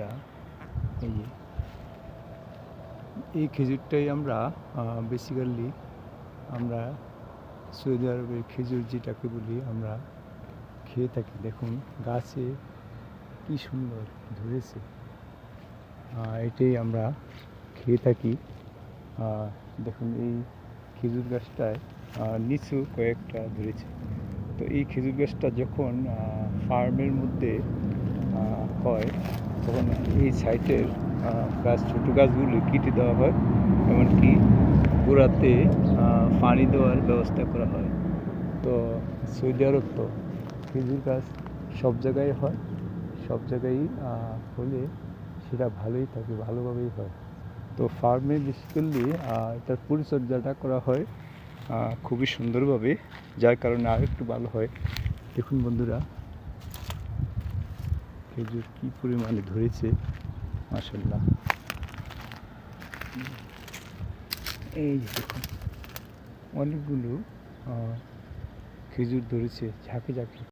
বন্ধুরা এই যে, এই খেজুরটাই আমরা বেসিক্যালি আমরা সৌদি আরবের খেজুর যেটাকে বলি আমরা খেয়ে থাকি। দেখুন, গাছে কি সুন্দর ধরেছে। এটাই আমরা খেয়ে থাকি। দেখুন, এই খেজুর গাছটায় নিচু কয়েকটা ধরেছে। তো এই খেজুর গাছটা যখন ফার্মের মধ্যে হয় তখন এই সাইটের গাছ, ছোটো গাছগুলো কেটে দেওয়া হয়, এমনকি গোড়াতে পানি দেওয়ার ব্যবস্থা করা হয়। তো সৌদি আরব তো খেজুর গাছ সব জায়গায় হয়, সব জায়গায় হলে সেটা ভালোই থাকে, ভালোভাবেই হয়। তো ফার্মে বেসিক্যালি এটার পরিচর্যাটা করা হয় খুবই সুন্দরভাবে, যার কারণে আর একটু ভালো হয়। দেখুন বন্ধুরা খেজুর কি পরিমাণে ধরেছে? মাসাল্লাহ এই দেখুন অনেকগুলো খেজুর ধরেছে ঝাঁকে ঝাঁকে।